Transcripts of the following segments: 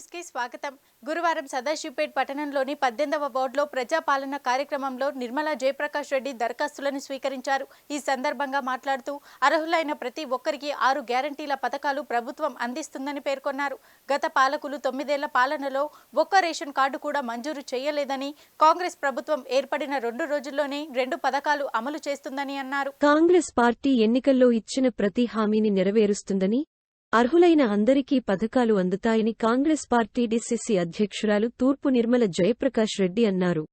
న్యూస్కి స్వాగతం. గురువారం సదాశివపేట్ పట్టణంలోని పద్దెనిమిదవ వార్డులో ప్రజాపాలన కార్యక్రమంలో నిర్మలా జయప్రకాష్ రెడ్డి దరఖాస్తులను స్వీకరించారు. ఈ సందర్భంగా మాట్లాడుతూ అర్హులైన ప్రతి ఒక్కరికి ఆరు గ్యారంటీల పథకాలు ప్రభుత్వం అందిస్తుందని పేర్కొన్నారు. గత పాలకులు తొమ్మిదేళ్ళ పాలనలో ఒక్క రేషన్ కార్డు కూడా మంజూరు చేయలేదని కాంగ్రెస్ ప్రభుత్వం ఏర్పడిన రెండు రోజుల్లోనే రెండు పథకాలు అమలు చేస్తుందని అన్నారు. కాంగ్రెస్ పార్టీ ఎన్నికల్లో ఇచ్చిన ప్రతి హామీని నెరవేరుస్తుందని అర్హులైన అందరికీ పథకాలు అందుతాయని కాంగ్రెస్ పార్టీ డిసిసి అధ్యక్షురాలు తూర్పు నిర్మల జయప్రకాష్ రెడ్డి అన్నారు.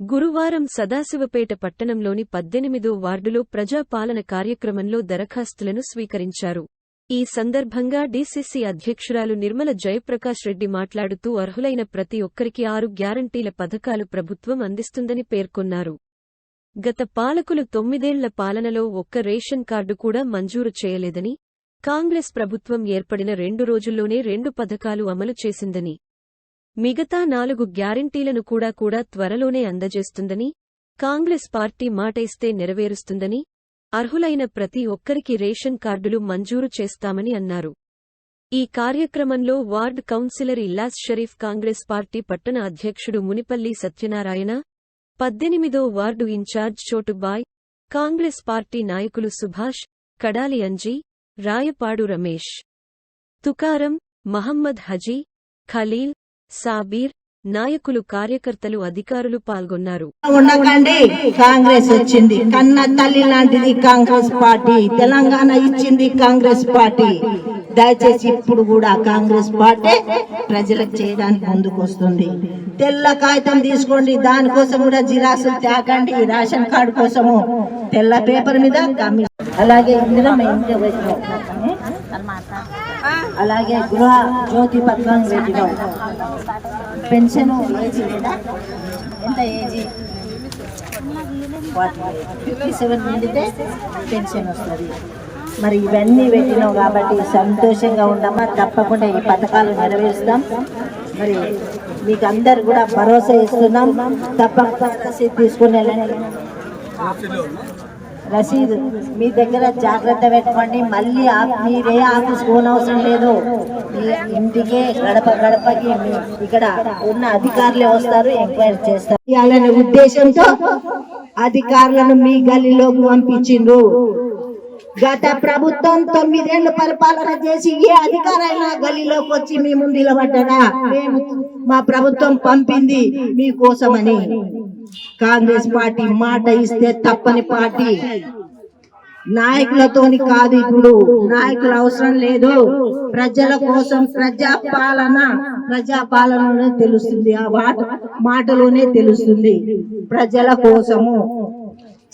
గురువారం సదాశివపేట పట్టణంలోని పద్దెనిమిదో వార్డులో ప్రజాపాలన కార్యక్రమంలో దరఖాస్తులను స్వీకరించారు. ఈ సందర్భంగా డిసిసి అధ్యక్షురాలు నిర్మల జయప్రకాష్ రెడ్డి మాట్లాడుతూ అర్హులైన ప్రతి ఒక్కరికి ఆరు గ్యారంటీల పథకాలు ప్రభుత్వం అందిస్తుందని పేర్కొన్నారు. గత పాలకులు తొమ్మిదేళ్ళ పాలనలో ఒక్క రేషన్ కార్డు కూడా మంజూరు చేయలేదని కాంగ్రెస్ ప్రభుత్వం ఏర్పడిన రెండు రోజుల్లోనే రెండు పథకాలు అమలు చేసిందని మిగతా నాలుగు గ్యారంటీలను కూడా కూడా త్వరలోనే అందజేస్తుందని కాంగ్రెస్ పార్టీ మాటేస్తే నెరవేరుస్తుందని అర్హులైన ప్రతి ఒక్కరికి రేషన్ కార్డులు మంజూరు చేస్తామని అన్నారు. ఈ కార్యక్రమంలో ward councillor Ilyas Sharif Congress party పట్టణ అధ్యక్షుడు మునిపల్లి సత్యనారాయణ పద్దెనిమిదో ward in-charge Chotubhai Congress party నాయకులు సుభాష్ కడాలి అంజీ రాయపాడు రమేష్ తుకారం మహమ్మద్ హజీ ఖలీల్ సాబీర్ నాయకులు కార్యకర్తలు అధికారులు పాల్గొన్నారు. ఉండకండి కాంగ్రెస్ వచ్చింది. కన్న తల్లి లాంటిది కాంగ్రెస్ పార్టీ. తెలంగాణ ఇచ్చింది కాంగ్రెస్ పార్టీ. దయచేసి ఇప్పుడు కూడా కాంగ్రెస్ పార్టీ ప్రజలకు చేయడానికి ముందుకు వస్తుంది. తెల్ల కాగితం తీసుకోండి. దానికోసం కూడా జిరాసులు తాకండి రేషన్ కార్డు కోసము తెల్ల పేపర్ మీద అలాగే ఇందులో మేము అలాగే గృహ జ్యోతి పథకం పెట్టినాం పెన్షన్ ఏజ్ లేదా? ఎంత ఏజీ? ఫిఫ్టీ సెవెన్ నిండితే పెన్షన్ వస్తుంది. మరి ఇవన్నీ పెట్టినాం కాబట్టి సంతోషంగా ఉండమా తప్పకుండా ఈ పథకాలు నెరవేరుస్తాం. మరి మీకు అందరు కూడా భరోసా ఇస్తున్నాం. తప్పకుండా తీసుకునే రసీదు. మీ దగ్గర జాగ్రత్త పెట్టుకోండి. మళ్ళీ మీరే మీరే ఆఫీస్ పోనవసరం లేదు. మీ ఇంటికే గడప గడపకి ఇక్కడ ఉన్న అధికారులే వస్తారు ఎంక్వైరీ చేస్తారు. ఇవ్వాలనే ఉద్దేశంతో అధికారులను మీ గల్లీలోకి పంపించిండ్రు. గత ప్రభుత్వం తొమ్మిదేళ్ళు పరిపాలన చేసి ఏ అధికారైనా గలీలోకి వచ్చి మీ ముందు నిలబడ్డరా మేము మా ప్రభుత్వం పంపింది మీకోసమని. కాంగ్రెస్ పార్టీ మాట ఇస్తే తప్పని పార్టీ. నాయకులతోని కాదు ఇప్పుడు. నాయకులు అవసరం లేదు. ప్రజల కోసం ప్రజా పాలన. ప్రజా పాలనలోనే తెలుస్తుంది. ఆ మాట మాటలోనే తెలుస్తుంది. ప్రజల కోసము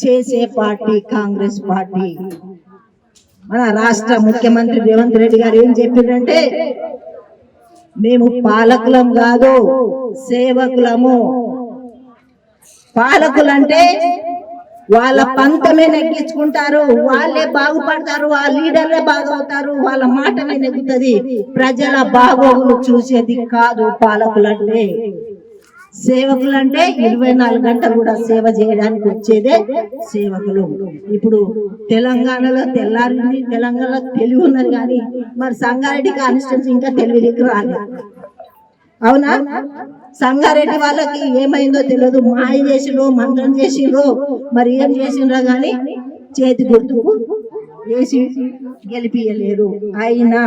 చేసే పార్టీ కాంగ్రెస్ పార్టీ. మన రాష్ట్ర ముఖ్యమంత్రి రేవంత్ రెడ్డి గారు ఏం చెప్పిందంటే మేము పాలకులం కాదు సేవకులము. పాలకులంటే వాళ్ళ పంతమే నెగ్గించుకుంటారు వాళ్ళే బాగుపడతారు ఆ లీడర్లే బాగవుతారు వాళ్ళ మాటనే నెగ్గుతుంది. ప్రజల బాగోగులు చూసేది కాదు పాలకులంటే. సేవకులంటే ఇరవై నాలుగు గంటలు కూడా సేవ చేయడానికి వచ్చేదే సేవకులు. ఇప్పుడు తెలంగాణలో తెల్లారింది తెలంగాణలో తెలివి ఉన్నది కానీ మరి సంగారెడ్డి కాన్స్టిట్యూన్సీ ఇంకా తెలివికి రాలేదు. అవునా? సంగారెడ్డి వాళ్ళకి ఏమైందో తెలియదు. మాయ చేసిండ్రు మంత్రం చేసిండ్రు మరి ఏం చేసిండ్రో గాని చేతి గుర్తుకు వేసి గెలిపియలేరు. అయినా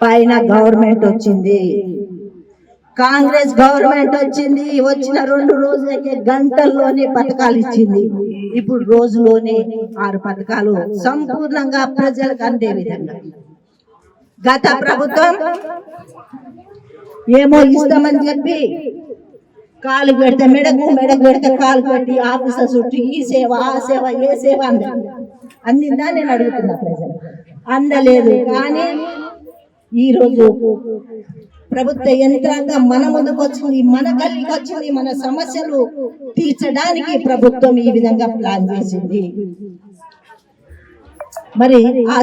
పైన గవర్నమెంట్ వచ్చింది. కాంగ్రెస్ గవర్నమెంట్ వచ్చింది వచ్చిన రెండు రోజులకే గంటల్లోనే పథకాలు ఇచ్చింది. ఇప్పుడు రోజులోనే ఆరు పథకాలు సంపూర్ణంగా ప్రజలకు అందే విధంగా. గత ప్రభుత్వం ఏమో ఇస్తామని చెప్పి కాలు పెడితే మెడకు మెడకు పెడితే కాలు పెట్టి ఆఫీసర్ చుట్టూ ఈ సేవ ఆ సేవ ఏ సేవ అంద. అందిందా నేను అడుగుతున్నా ప్రజలు అందలేదు. కానీ ఈ రోజు ప్రభుత్వ యంత్రాంగం మన ముందుకు వచ్చింది మన గల్లికి వచ్చింది మన సమస్యలు తీర్చడానికి ప్రభుత్వం ఈ విధంగా ప్లాన్ చేసింది. మరి ఆ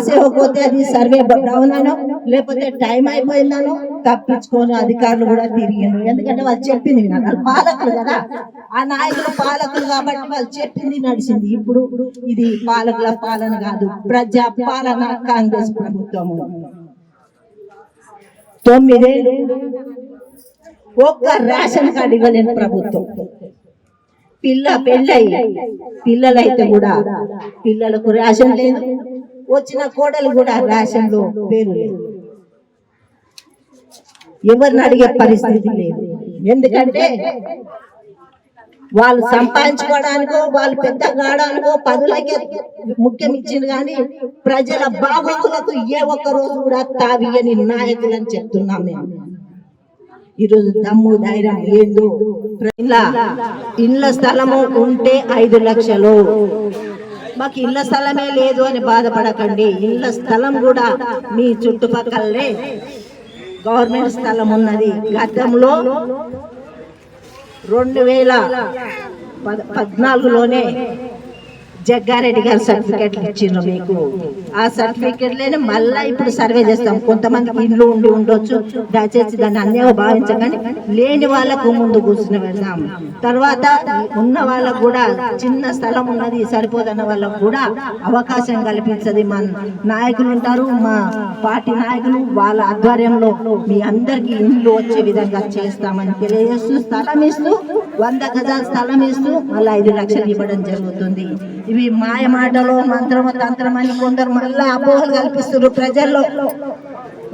అది సర్వే డౌన్ అనో లేకపోతే టైం అయిపోయిందనో తప్పించుకొని అధికారులు కూడా తిరిగిండ్రు ఎందుకంటే వాళ్ళు చెప్పింది వినాలి. పాలకులు కదా. ఆ నాయకులు పాలకులు కాబట్టి వాళ్ళు చెప్పింది నడిచింది. ఇప్పుడు ఇది పాలకుల పాలన కాదు ప్రజా పాలన కాంగ్రెస్ ప్రభుత్వము. తొమ్మిదేళ్ళు ఒక్క రేషన్ కార్డు ఇవ్వలేని ప్రభుత్వం. పిల్ల పెళ్ళయి. పిల్లలైతే కూడా పిల్లలకు రేషన్ లేదు. వచ్చిన కోడలు కూడా రేషన్లో పేరు లేదు. ఎవరిని అడిగే పరిస్థితి లేదు. ఎందుకంటే వాళ్ళు సంపాదించుకోవడానికో వాళ్ళు పెద్ద కావడానికో పదులకే ముఖ్యం ఇచ్చింది కానీ ప్రజల బాగోగులకు ఏ ఒక్క రోజు కూడా తావియని నాయకులని చెప్తున్నాం మేము. ఈరోజు దమ్ము ధైర్యం ఏందో ఇండ్ల స్థలము ఉంటే ఐదు లక్షలు. మాకు ఇళ్ళ స్థలమే లేదు అని బాధపడకండి. ఇళ్ళ స్థలం కూడా మీ చుట్టుపక్కలనే గవర్నమెంట్ స్థలం ఉన్నది. గతంలో రెండు వేల పద్- పద్నాలుగులోనే జగ్గారెడ్డి గారు సర్టిఫికెట్లు ఇచ్చిండ్రు మీకు. ఆ సర్టిఫికెట్లేనే మళ్ళా ఇప్పుడు సర్వే చేస్తాం. కొంతమందికి ఇండ్లు ఉండి ఉండొచ్చు. దయచేసి దాన్ని అన్యాయం భావించకండి. లేని వాళ్ళకు ముందు కూర్చుని వెళ్దాం. తర్వాత ఉన్న వాళ్ళకు కూడా చిన్న స్థలం ఉన్నది సరిపోదన్న వాళ్ళకు కూడా అవకాశం కల్పించది. మా నాయకులు ఉంటారు మా పార్టీ నాయకులు వాళ్ళ ఆధ్వర్యంలో మీ అందరికి ఇండ్లు వచ్చే విధంగా చేస్తామని తెలియజేస్తూ స్థలం ఇస్తూ వంద గజాల స్థలం ఇస్తూ మళ్ళీ ఐదు లక్షలు ఇవ్వడం జరుగుతుంది. ఇవి మాయ మాటలు మంత్రము తంత్రమని అని కొందరు మళ్ళీ అపోహలు కల్పిస్తున్నారు ప్రజల్లో.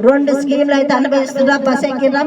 రెండు స్కీమ్లు అయితే అనుభవిస్తున్నా బస్ ఎక్కిరా